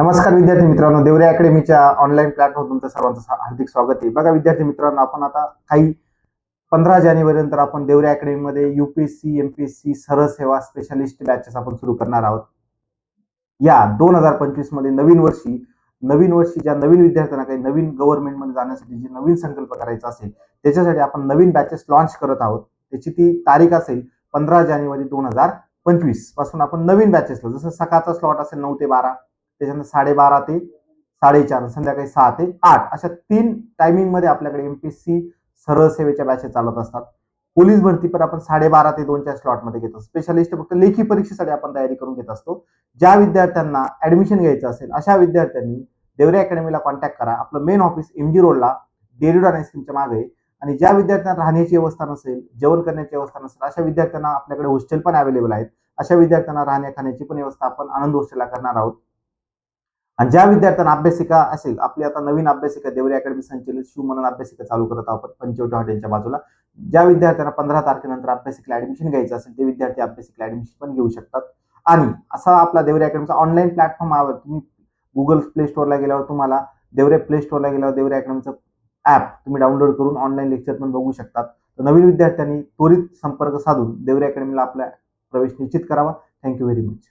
नमस्कार विद्यार्थी मित्रांनो देवरे अकॅडमीच्या ऑनलाईन प्लॅटफॉर्म तुमचं सर्वांचं हार्दिक स्वागत आहे. बघा विद्यार्थी मित्रांनो आपण आता काही पंधरा जानेवारी नंतर आपण देवरे अकॅडमीमध्ये युपीएससी एमपीएससी सरळ सेवा स्पेशालिस्ट बॅचेस आपण सुरू करणार आहोत. या दोन हजार पंचवीसमध्ये नवीन वर्षी नवीन वर्षी ज्या नवीन विद्यार्थ्यांना काही नवीन गव्हर्नमेंटमध्ये जाण्यासाठी जे नवीन संकल्प करायचा असेल त्याच्यासाठी आपण नवीन बॅचेस लॉन्च करत आहोत. त्याची ती तारीख असेल पंधरा जानेवारी दोन हजार पंचवीसपासून आपण नवीन बॅचेसला जसं सकाळचा स्लॉट असेल नऊ ते बारा त्याच्यानंतर साडेबारा ते साडेचार संध्याकाळी सहा ते आठ अशा तीन टायमिंगमध्ये आपल्याकडे सी सरळ सेवेच्या बॅचेस चालत असतात. पोलीस भरती पण आपण साडेबारा ते दोनच्या स्लॉटमध्ये घेतो. स्पेशलिस्ट फक्त लेखी परीक्षेसाठी आपण तयारी करून घेत असतो. ज्या विद्यार्थ्यांना ऍडमिशन घ्यायचं असेल अशा विद्यार्थ्यांनी देवरे अकॅडमीला कॉन्टॅक्ट करा. आपलं मेन ऑफिस एम जी रोडला डेरिड आईस्क्रीमच्या मागे. आणि ज्या विद्यार्थ्यांना राहण्याची व्यवस्था नसेल जेवण करण्याची व्यवस्था नसेल अशा विद्यार्थ्यांना आपल्याकडे हॉस्टेल पण अवेलेबल आहेत. अशा विद्यार्थ्यांना राहण्या खाण्याची पण व्यवस्था आपण आनंद हॉस्टेलला करणार आहोत. आणि ज्या विद्यार्थ्यांना अभ्यासिका असेल आपली आता नवीन अभ्यासिका देवरी अकॅडमी संचलित शिव म्हणून अभ्यासिका चालू करत आहोत आपण पंचवटी हॉटेलच्या बाजूला. ज्या विद्यार्थ्यांना पंधरा तारखेनंतर अभ्यासिकला ऍडमिशन घ्यायचं असेल ते विद्यार्थी अभ्यासिकला ऍडमिशन पण घेऊ शकतात. आणि असा आपला देवरी अकॅडमीचा ऑनलाईन प्लॅटफॉर्म आहे. तुम्ही गुगल प्ले स्टोअरला गेल्यावर तुम्हाला देवरे प्ले स्टोअरला गेल्यावर देवरे अकॅडमीचं ॲप तुम्ही डाउनलोड करून ऑनलाईन लेक्चर पण बघू शकतात. तर नवीन विद्यार्थ्यांनी त्वरित संपर्क साधून देवरे अकॅडमीला आपला प्रवेश निश्चित करावा. Thank you very much